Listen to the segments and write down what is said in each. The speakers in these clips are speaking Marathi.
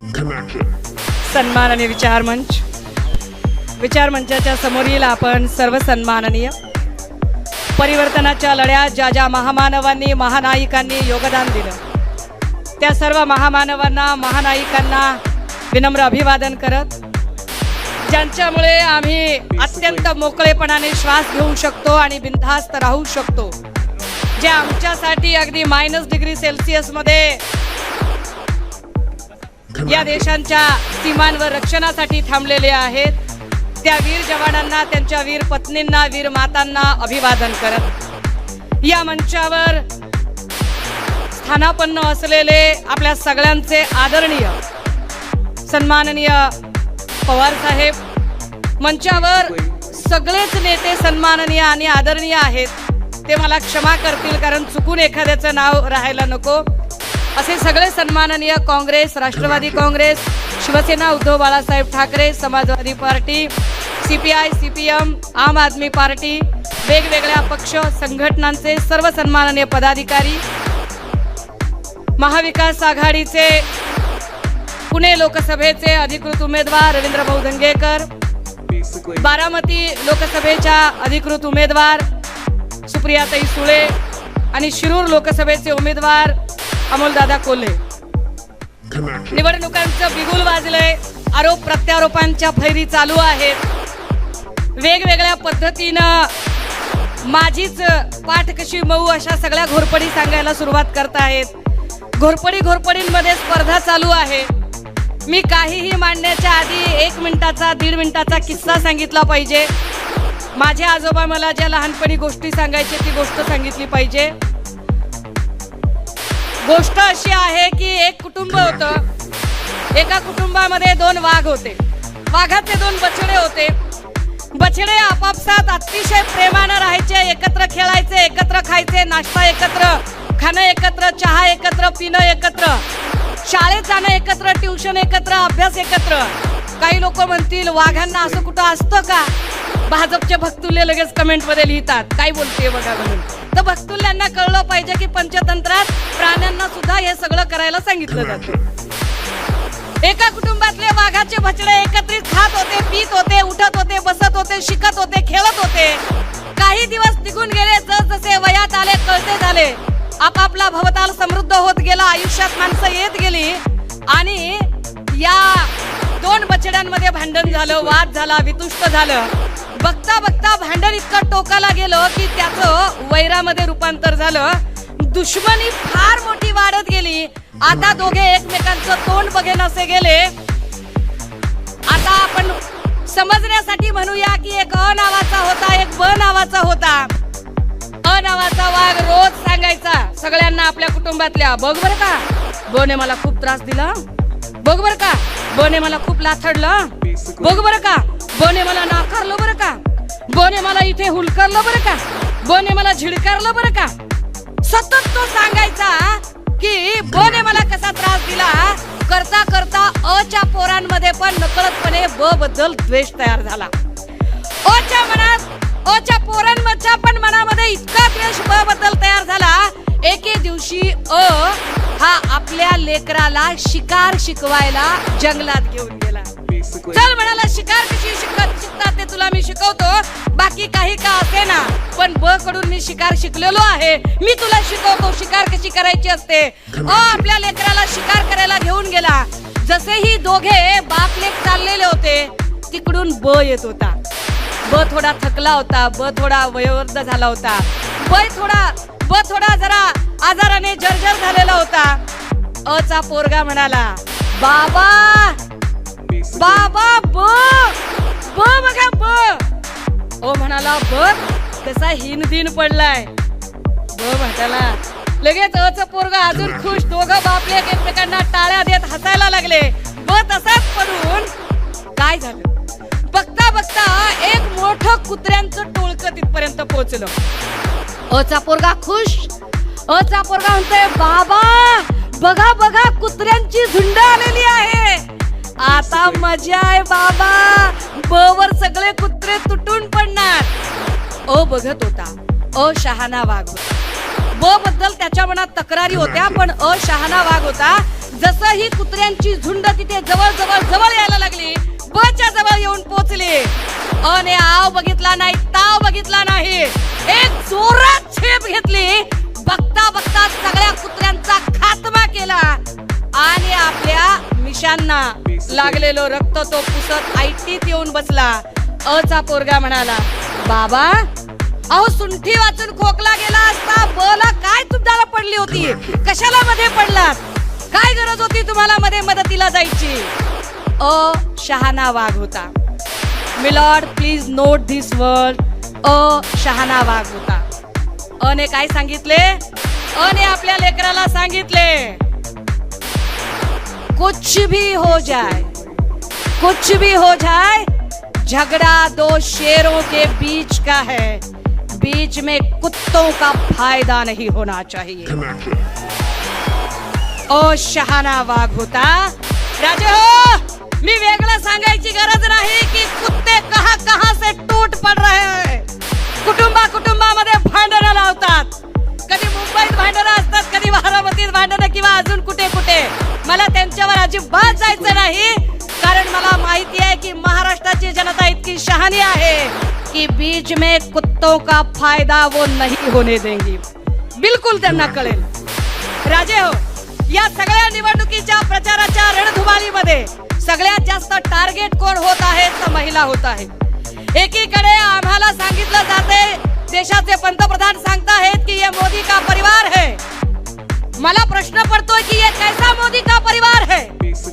Connection. सन्मान आणि विचार मंच विचार मंचाच्या समोरील आपण सर्व सन्माननीय परिवर्तनाच्या लढ्यात ज्या ज्या महामानवांनी महानायिकांनी योगदान दिलं त्या सर्व महामानवांना महानायिकांना विनम्र अभिवादन करत ज्यांच्यामुळे आम्ही अत्यंत मोकळेपणाने श्वास घेऊ शकतो आणि बिनधास्त राहू शकतो जे आमच्यासाठी अगदी मायनस डिग्री सेल्सिअसमध्ये या देशांच्या सीमांवर रक्षणासाठी थांबलेले आहेत. त्या वीर जवानांना त्यांच्या वीर पत्नींना वीर मातांना अभिवादन करत. या मंचावर स्थानापन्न असलेले आपल्या सगळ्यांचे आदरणीय सन्माननीय पवार साहेब. मंचावर सगळेच नेते सन्माननीय आणि आदरणीय आहेत. ते मला क्षमा करतील कारण चुकून एखाद्याचं नाव राहायला नको. असे सगळे सन्माननीय Congress Rashtravadi Congress Shiv Sena Uddhav Balasaheb Thackeray Samajwadi party C P I C P M Aam Aadmi party वेगवेगळ्या पक्ष संघटनांचे सर्व सन्माननीय पदाधिकारी महाविकास आघाडीचे पुणे लोकसभेचे अधिकृत उमेदवार रवींद्र भाऊ धंगेकर बारामती लोकसभेच्या अधिकृत उमेदवार सुप्रियाताई सुळे आणि शिरूर लोकसभेचे उमेदवार अमोलदादा कोल्हे. निवडणुकांचं बिगुल वाजलंय. आरोप प्रत्यारोपांच्या फैरी चालू आहेत. वेगवेगळ्या पद्धतीनं माझीच पाठ कशी मऊ अशा सगळ्या घोरपडी सांगायला सुरुवात करतायत घोरपडी घोरपडींमध्ये स्पर्धा चालू आहे. मी काहीही मांडण्याच्या आधी एक मिनिटाचा दीड मिनिटाचा किस्सा सांगितला पाहिजे. माझे आजोबा मला ज्या लहानपणी गोष्टी सांगायची ती गोष्ट सांगितली पाहिजे. गोष्ट अशी आहे की एक कुटुंब होतं. एका कुटुंबामध्ये दोन वाघ होते. वाघाचे दोन बछडे होते. बछडे आपापसात अतिशय प्रेमानं राहायचे एकत्र खेळायचे एकत्र खायचे नाश्ता एकत्र खाणं एकत्र चहा एकत्र पिणं एकत्र शाळेत जाणं एकत्र ट्युशन एकत्र अभ्यास एकत्र. काही लोक म्हणतील वाघांना असं कुठं असतं का? भाजपचे भक्तुल्य लगेच कमेंटमध्ये लिहितात. काय बोलते बघा म्हणून. तर भक्तुल्यांना कळलं पाहिजे की पंचतंत्रात प्राण्यांना सुद्धा हे सगळं करायला सांगितलं जातं. एका कुटुंबातले वाघाचे बछडे एकत्रित खात होते पीत होते उठत होते बसत होते शिकत होते खेळत होते. काही दिवस निघून गेले जसजसे वयात आले कळते झाले. आपापला भवताल समृद्ध होत गेला आयुष्यात माणसं येत गेली. आणि या दोन बछड्यांमध्ये भांडण झालं वाद झाला वितुष्ट झालं. बघता बघता भांडण इतकं टोकाला गेलं की त्याचं वैरामध्ये रूपांतर झालं. दुश्मनी फार मोठी वाढत गेली. आता दोघे एकमेकांचं तोंड बघेन असे गेले. आता आपण समजण्यासाठी म्हणूया की एक अ नावाचा होता एक ब नावाचा होता. अ नावाचा वाघ रोज सांगायचा सगळ्यांना आपल्या कुटुंबातल्या बघ बर का बोने मला खूप त्रास दिला. बघ बर का बोने मला खूप लाथडलं. बघ बर का बोने मला नाकारलं बरं का? बोने मला इथे हुलकारलं बरं का? बोने मला झिडकारलं बरं का? सतत तो सांगायचा की बोने मला कसा त्रास दिला करता करता अच्या पोरांमध्ये पण नकळतपणे ब बद्दल द्वेष तयार झाला. अच्या मनात अच्या पोरांमधच्या पण मनामध्ये इतका द्वेष ब बद्दल तयार झाला. एके दिवशी अ हा आपल्या लेकराला शिकार शिकवायला जंगलात घेऊन गेला. चल म्हणाला शिकार कशी शिकत शिकतात ते तुला मी शिकवतो. बाकी काही का असे ना? पण ब कडून मी शिकार शिकलेलो आहे. मी तुला शिकवतो शिकार कशी करायची असते. अ आपल्या लेकराला शिकार करायला घेऊन गेला. जसे ही दोघे बाप लेक चाललेले होते तिकडून ब येत होता. ब थोडा थकला होता ब थोडा वयोवृद्ध झाला होता. ब थोडा ब थोडा जरा आजाराने जर्जर झालेला होता. अचा पोरगा म्हणाला बाबा बाबा ब ब. बघा ब. ओ म्हणाला बघ कसा हिन दिन पडलाय. ब म्हणाला लगेच अच पोरगा अजून खुश. दोघं बापले एकमेकांना टाळ्या देत हसायला लागले. ब तसाच पडून काय झालं? बघता बघता एक मोठं कुत्र्यांचं टोळकं तिथपर्यंत पोहोचलं. अचा पोरगा खुश. अचा पोरगा म्हणतोय बाबा बघा बघा कुत्र्यांची झुंड आलेली आहे. आता मजा आहे बाबा. बवर सगळे कुत्रे तुटून पडणार. अ बघत होता. अ शहाणा वाघ ब बद्दल त्याच्या मनात तक्रारी होत्या पण अ शहाणा वाघ होता. जसं ही कुत्र्यांची झुंड तिथे जवळ जवळ जवळ यायला लागली बच्या जवळ येऊन पोचली. अने आव बघितला नाही ताव बघितला नाही. एक जोरात छेप घेतली. बघता बघता सगळ्या कुत्र्यांचा खात्मा केला. आणि आपल्या मिशांना लागलेलो रक्त तो पुसत आयटीत येऊन बसला. अचा पोरगा म्हणाला बाबा अहो सुंठी वाचून खोकला गेला असता बोला काय तुम्हाला पडली होती? कशाला मध्ये पडलात? काय गरज होती तुम्हाला मध्ये मदतीला जायची? अ शहाणा वाघ होता. Milord please note this word अ शहाणा वाघ होता. अने काय सांगितले? अने आपल्या लेकराला सांगितले कुछ भी हो जाए कुछ भी हो जाए झगड़ा दो शेरों के बीच का है। बीच में कुत्तों का फ़ायदा नहीं होना चाहिए। ओ शहाणा वाघ होता राजे हो मी वेगळं सांगायची गरज नाही की कुत्ते कहा कहा से टूट पड रहे हैं। कुटुंबा कुटुंबामध्ये भांडणं लावतात. कधी मुंबईत भांडणं कधी बारामतीत भांडणं किंवा अजून कुठे कुठे? मला त्यांच्यावर अजिबात जायचं नाही. कारण मला माहिती आहे की महाराष्ट्राची जनता इतकी शहाणी आहे की बीच में कुत्तों का फायदा वो नहीं होने देंगी. बिलकुल त्यांना कळेल. राजे हो या सगळ्या निवडणुकीच्या प्रचाराच्या रणधुमाळीमध्ये सगळ्यात जास्त टार्गेट कोण होत आहे? तर महिला होत आहे. एकीकडे आम्हाला सांगितलं जाते देशाचे पंतप्रधान सांगताहेत की ये मोदी का परिवार है? मला प्रश्न पड़तोय कि ये कैसा मोदी का परिवार है?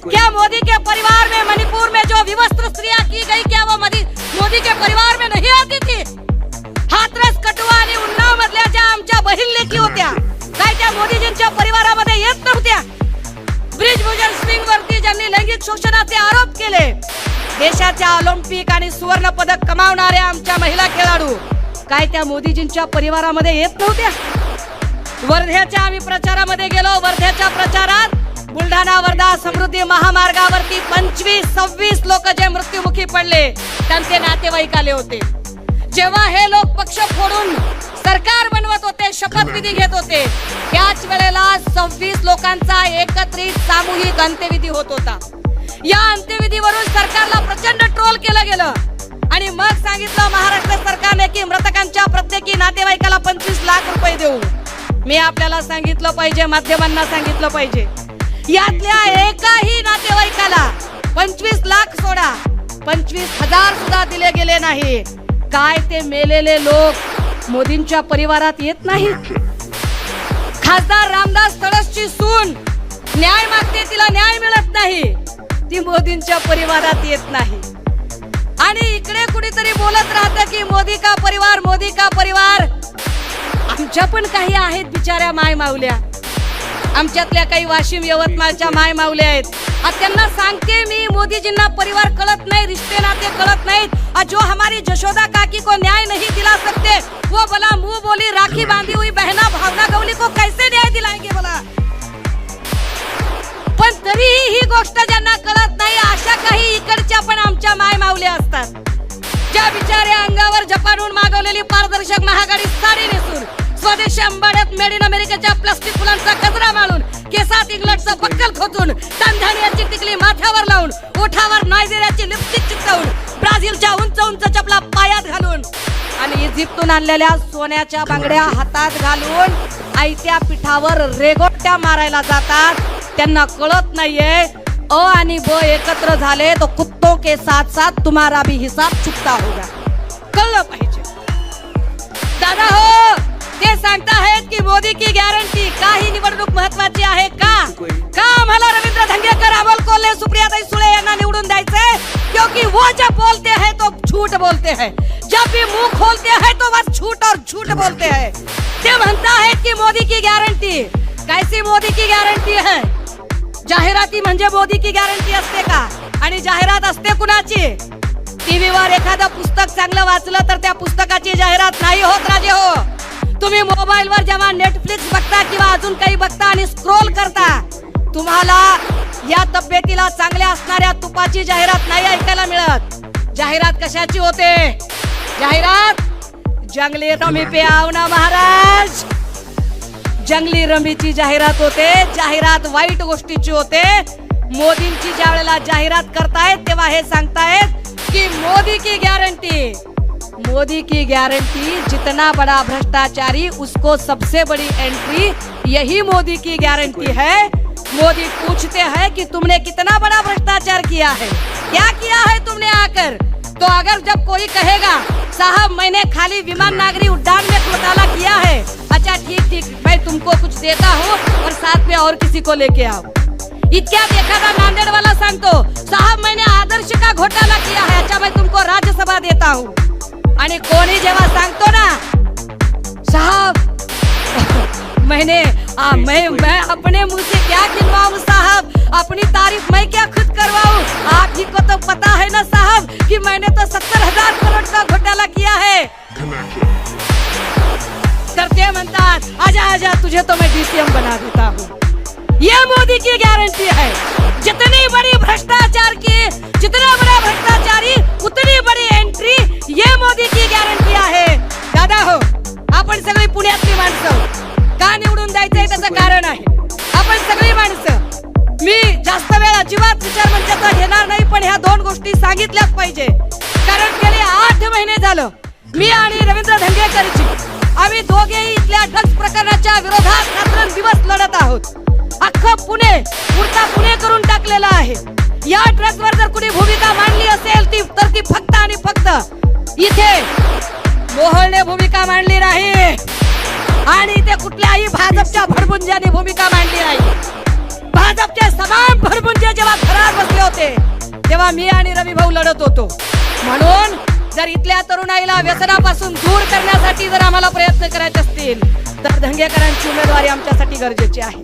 क्या मोदी के परिवार में मणिपुर में जो विवस्त्र स्त्रियां की गई क्या वो मोदी के परिवार में नहीं आती थी? हाथरस कटुआ आणि उन्नाव मधल्या ज्या आमच्या बहीण लेखी होत्या? काय त्या मोदीजींच्या परिवारामध्ये येत नव्हत्या? ब्रिज भूषण सिंग वरती ज्यांनी लैंगिक शोषणाचे आरोप केले देशाच्या ऑलिम्पिक आणि सुवर्ण पदक कमावणाऱ्या आमच्या महिला खेळाडू काय त्या मोदीजींच्या परिवारामध्ये येत नव्हत्या? वर्ध्याच्या आम्ही प्रचारामध्ये गेलो. वर्ध्याच्या प्रचारात बुलढाणा वर्धा समृद्धी महामार्गावरती पंचवीस सव्वीस लोक जे मृत्युमुखी पडले त्यांचे नातेवाईक आले होते. जेव्हा हे लोक पक्ष फोडून सरकार बनवत होते शपथविधी घेत होते त्याच वेळेला सव्वीस लोकांचा एकत्रित सामूहिक अंत्यविधी होत होता. या अंत्यविधीवरून सरकारला प्रचंड ट्रोल केलं गेलं. आणि मग सांगितलं महाराष्ट्र सरकारने की मृतकांच्या प्रत्येकी नातेवाईकाला पंचवीस लाख रुपये देऊ. मी आपल्याला सांगितलं पाहिजे माध्यमांना सांगितलं पाहिजे. यातल्या एकाही नातेवाईकाला पंचवीस लाख सोडा. पंचवीस हजार सुद्धा दिले गेले नाही. काय ते मेलेले लोक मोदींच्या परिवारात येत नाहीत? खासदार रामदास तळसची सून न्याय मागते तिला न्याय मिळत नाही. ती मोदींच्या परिवारात येत नाही. आणि इकडे कुणीतरी बोलत राहतं की मोदी का परिवार मोदी का परिवार? तुझ्या पण काही आहेत बिचाऱ्या माय माऊल्या आमच्यातल्या काही वाशिम यवतमाळच्या माय माऊल्या आहेत. आज त्यांना सांगते मी मोदीजींना परिवार कळत नाही रिश्ते नाते कळत नाहीत. जो हमारी जशोदा काकी को न्याय नहीं दिला सकते वो बोला मुंह बोली राखी बांधी हुई बहना भावना गवली को कैसे न्याय दिलाएंगे बोला पण तरीही ही गोष्ट ज्यांना कळत नाही अशा काही इकडच्या पण आमच्या माय माऊल्या असतात. ज्या बिचाऱ्या अंगावर जपानहून मागवलेली पारदर्शक महागाडी साडी नेसून स्वदेशी अंबाड्यात मेड इन अमेरिकेच्या प्लास्टिक फुलांचा कचरा माळून केसात इंग्लंडचं बक्कल खोचून तांझानियाची टिकली माथ्यावर लावून ओठावर नायजेरियाची लिपस्टिक चिकटवून ब्राझीलच्या उंच उंच चपला पायात घालून आणि इजिप्तून आणलेल्या सोन्याच्या बांगड्या हातात घालून आयत्या पिठावर रेगोट्या मारायला जातात. त्यांना कळत नाहीये अ आणि ब एकत्र झाले तो कुत्तों के साथ साथ तुम्हारा भी हिसाब चुकता होगा कळलं पाहिजे। दादा हो ते सांगताहेत की मोदी की गॅरंटी का ही निवडणूक महत्वाची आहे का? का आम्हाला रवींद्र धंगेकर अमोल कोल्हे सुप्रियाताई सुळे यांना निवडून द्यायचे? क्योंकि वो जब बोलते हैं तो झूठ बोलते हैं। जब भी मुंह खोलते हैं तो बस झूठ और झूठ बोलते हैं। ते म्हणताहेत की मोदी की गॅरंटी कैसी मोदी की गॅरंटी है? जाहिराती म्हणजे मोदी की गॅरंटी असते का? आणि जाहिरात असते कुणाची? टीव्हीवर एखादं पुस्तक चांगलं वाचलं तर त्या पुस्तकाची जाहिरात नाही होत राजे हो. तुम्ही मोबाईल वर जेव्हा नेटफ्लिक्स बघता किंवा अजून काही बघता आणि स्क्रोल करता तुम्हाला या तब्येतीला चांगल्या असणाऱ्या तुपाची जाहिरात नाही ऐकायला मिळत. जाहिरात कशाची होते? जाहिरात जंगली रमी पे ना महाराज! जंगली रमीची जाहिरात होते, जाहिरात वाईट गोष्टीची होते. मोदींची ज्या वेळेला जाहिरात करतायत, तेव्हा हे सांगतायत की मोदी की गॅरंटी मोदी की गारंटी जितना बड़ा भ्रष्टाचारी, उसको सबसे बड़ी एंट्री यही मोदी की गारंटी है. मोदी पूछते हैं कि तुमने कितना बड़ा भ्रष्टाचार किया है? क्या किया है तुमने आकर? तो अगर जब कोई कहेगा साहब मैंने खाली विमान नागरी उड्डान में घोटाला किया है। अच्छा ठीक ठीक मैं तुमको कुछ देता हूँ और साथ में और किसी को लेके आओ इतक्यात एखादा नांदेड वाला सांगतो साहब मैंने आदर्श का घोटाला किया है। अच्छा मैं तुमको राज्यसभा देता हूँ। आणि कोणी जेव्हा सांगतो ना साहब मैंने आ, मैं मैं अपने मुंह से क्या तो साहब कि मैंने तो सत्तर हजार करोड़ का घोटाला किया है। Connected. तर ते म्हणतात आजा आजा तुझे तो मैं डीसीएम बना देता हूँ। ये मोदी की गारंटी है। जितनी बड़ी भ्रष्टाचार की जितना बड़ा भ्रष्टाचारी उतनी बड़ी एंट्री ये मोदी की गॅरंटी आहे। दादा हो आपण सगळी पुण्यातली माणसं का निवडून द्यायचंय त्याचं कारण आहे? आपण सगळी माणसं मी जास्त वेळ अजिबात विचार मंचाचा घेणार नाही पण ह्या दोन गोष्टी सांगितल्याच पाहिजे. कारण गेले आठ महिने झालं मी आणि रवींद्र धंगेकरची आम्ही दोघेही इथल्या ड्रग्ज प्रकरणाच्या विरोधात रात्रंदिवस लढत आहोत. अख्खं पुणे पुरता पुणे करून टाकलेला आहे. या ड्रग्ज वर जर कुणी भूमिका मांडली असेल ती तर ती फक्त आणि फक्त इथे मोहळने भूमिका मांडली नाही. आणि इथे कुठल्याही भाजपच्या भडबुंजाने भूमिका मांडली नाही. भाजपचे समान भरभुंजे जेव्हा थरार बसले होते तेव्हा मी आणि रवी भाऊ लढत होतो. म्हणून जर इथल्या तरुणाईला व्यसनापासून दूर करण्यासाठी जर आम्हाला प्रयत्न करायचे असतील तर धंगेकरांची उमेदवारी आमच्यासाठी गरजेची आहे.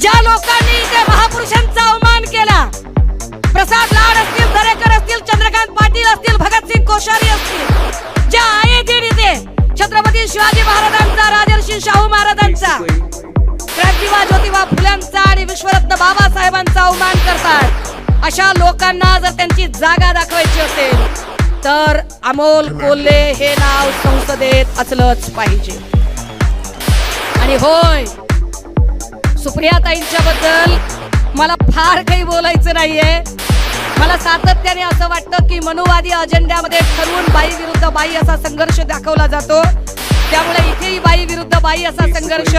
ज्या लोकांनी इथे महापुरुषांचा अवमान केला प्रसाद लाड असतील दरेकर असतील चंद्रकांत पाटील असतील भगतसिंग कोश्यारी असतील ज्या आई छत्रपती शिवाजी महाराजांचा राजर्षी शाहू महाराजांचा क्रांतिवा ज्योतिबा फुल्यांचा आणि विश्वरत्न बाबासाहेबांचा अवमान करतात. अशा लोकांना जर त्यांची जागा दाखवायची असेल तर अमोल कोल्हे हे नाव संसदेत असलंच पाहिजे. आणि होय सुप्रियाताईंच्या बद्दल मला फार काही बोलायचं नाहीये. मला सातत्याने असं वाटतं की मनुवादी अजेंड्यामध्ये ठरवून बाई विरुद्ध बाई असा संघर्ष दाखवला जातो. त्यामुळे इथेही बाई विरुद्ध बाई असा संघर्ष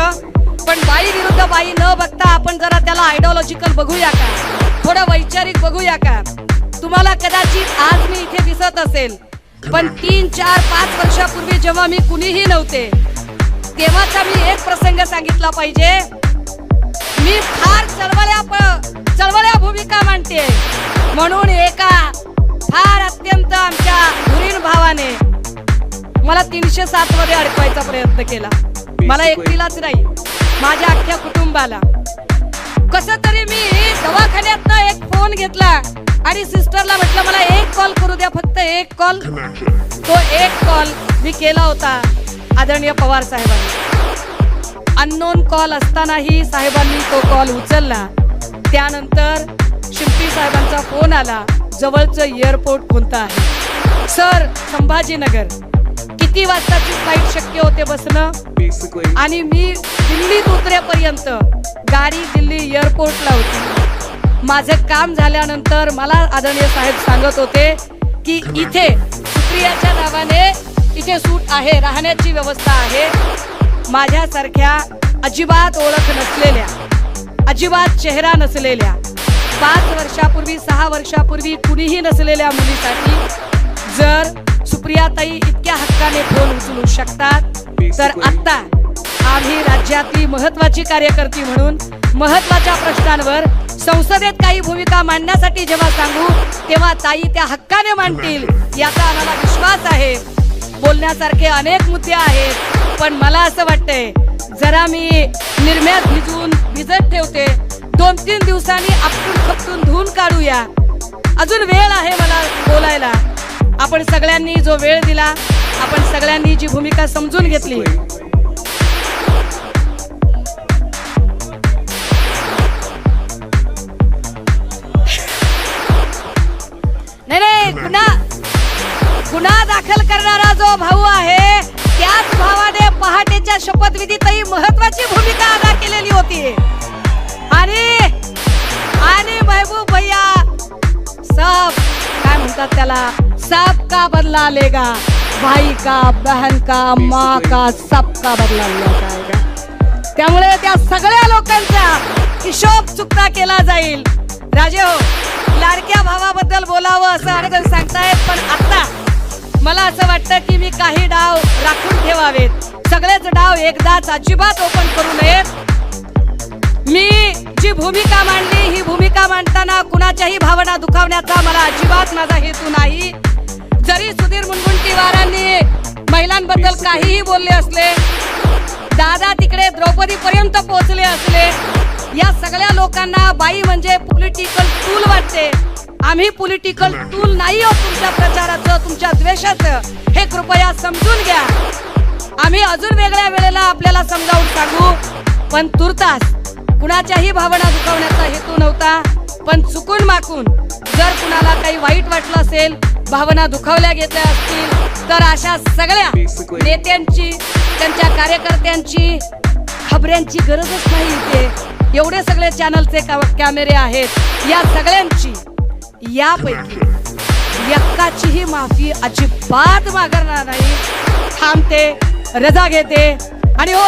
पण बाई विरुद्ध बाई न बघता आपण जरा त्याला आयडिओलॉजिकल बघूया का? थोडं वैचारिक बघूया का? तुम्हाला कदाचित आज मी इथे दिसत असेल पण तीन चार पाच वर्षापूर्वी जेव्हा मी कुणीही नव्हते तेव्हाचा मी एक प्रसंग सांगितला पाहिजे. मी फार चळवळ्या चळवळ्या भूमिका मांडते म्हणून एका फार अत्यंत आमच्या धुरीण भावाने मला तीनशे सात मध्ये अडकवायचा प्रयत्न केला. मला एकटीलाच नाही. माझ्या अख्ख्या कुटुंबाला. कस तरी मी दवाखान्यात एक फोन घेतला आणि सिस्टरला म्हटलं मला एक कॉल करू द्या फक्त एक कॉल तो एक कॉल मी केला होता आदरणीय पवार साहेबांनी. अननोन कॉल असतानाही साहेबांनी तो कॉल उचलला. त्यानंतर शिंपी साहेबांचा फोन आला जवळचं एअरपोर्ट कोणतं आहे? सर संभाजीनगर. किती वाजताची फ्लाईट शक्य होते बसणं? आणि मी दिल्लीत उतरेपर्यंत गाडी दिल्ली एअरपोर्टला होती. माझं काम झाल्यानंतर मला आदरणीय साहेब सांगत होते की इथे सुप्रियाच्या नावाने इथे सूट आहे राहण्याची व्यवस्था आहे. माझ्यासारख्या अजिबात ओळख नसलेल्या अजिबात चेहरा नसलेल्या पाच वर्षापूर्वी सहा वर्षापूर्वी कुणीही नसलेल्या मुलीसाठी जर सुप्रियाताई इतक्या हक्काने फोन उचलू शकतात. तर आता आम्ही राज्यातली महत्वाची कार्यकर्ती म्हणून महत्त्वाच्या प्रश्नांवर संसदेत काही भूमिका मांडण्यासाठी जेव्हा सांगू तेव्हा ताई त्या हक्काने मांडतील याचा आम्हाला विश्वास आहे. बोलण्यासारखे अनेक मुद्दे आहेत पण मला असं वाटतंय जरा मी निर्म्यात भिजवून भिजत ठेवते. दोन तीन दिवसांनी आपटून खपटून धुवून काढूया. अजून वेळ आहे मला बोलायला. आपण सगळ्यांनी जो वेळ दिला आपण सगळ्यांनी जी भूमिका समजून घेतली. नाही नाही गुन्हा गुन्हा दाखल करणारा जो भाऊ आहे त्याच भावाने पहाटेच्या शपथविधीतही महत्वाची भूमिका अदा केलेली होती. आणि आणि महबूब भैया सब काय म्हणतात त्याला? सब का बदला लेगा? भाई का बहन का माँ का सबका बदला लिया जाएगा। त्यामुळे त्या सगळ्या लोकांचा हिशोब चुकता केला जाईल. राजे हो लाडक्या भावाबद्दल बोलावं असं अनेक सांगतायत पण आता मला असं वाटतं की मी काही डाव राखून ठेवावेत. सगळेच डाव एकदाच अजिबात ओपन करू नयेत. मी जी भूमिका मांडली ही भूमिका मांडताना कुणाच्याही भावना दुखावण्याचा मला अजिबात माझा हेतू नाही. जरी सुधीर मुनगुंटीवारांनी महिलांबद्दल काहीही बोलले असले दादा तिकडे द्रौपदी पर्यंत पोहोचले असले या सगळ्या लोकांना बाई म्हणजे पॉलिटिकल टूल वाटते. आम्ही पॉलिटिकल टूल नाही आहोत तुमच्या प्रचाराचं तुमच्या द्वेषाचं. हे कृपया समजून घ्या. आम्ही अजून वेगळ्या वेळेला आपल्याला समजावून सांगू पण तुर्तास कुणाच्याही भावना दुखावण्याचा हेतू नव्हता. पण चुकून माकून जर कुणाला काही वाईट वाटलं असेल भावना दुखावल्या घेतल्या असतील तर अशा सगळ्या नेत्यांची त्यांच्या कार्यकर्त्यांची खबऱ्यांची गरजच नाही इथे. एवढे सगळे चॅनलचे कॅमेरे आहेत. या सगळ्यांची यापैकी यक्काचीही माफी अजिबात मागणार नाही. थांबते रजा घेते. आणि हो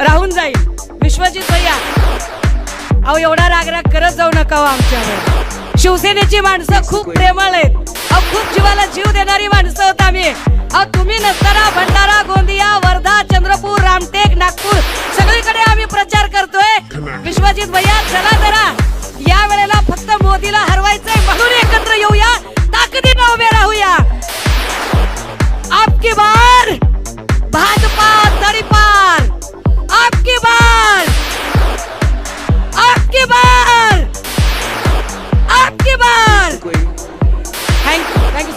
राहून जाईल. विश्वजित भैया अहो एवढा रागराग करत जाऊ नका हो आमच्यावर. शिवसेनेची माणसं खूप प्रेमळ आहेत. अहो खूप जीवाला जीव देणारी माणसं होत आम्ही. अहो तुम्ही नसताना भंडारा गोंदिया वर्धा चंद्रपूर रामटेक नागपूर सगळीकडे आम्ही प्रचार करतोय. विश्वजित भैया चला जरा. या वेळेला फक्त मोदीला हरवायचंय. म्हणून एकत्र येऊया. ताकदीनं उभे राहूया. आपकी बार भाजपा तरी पार. आपके बाद आपके बाद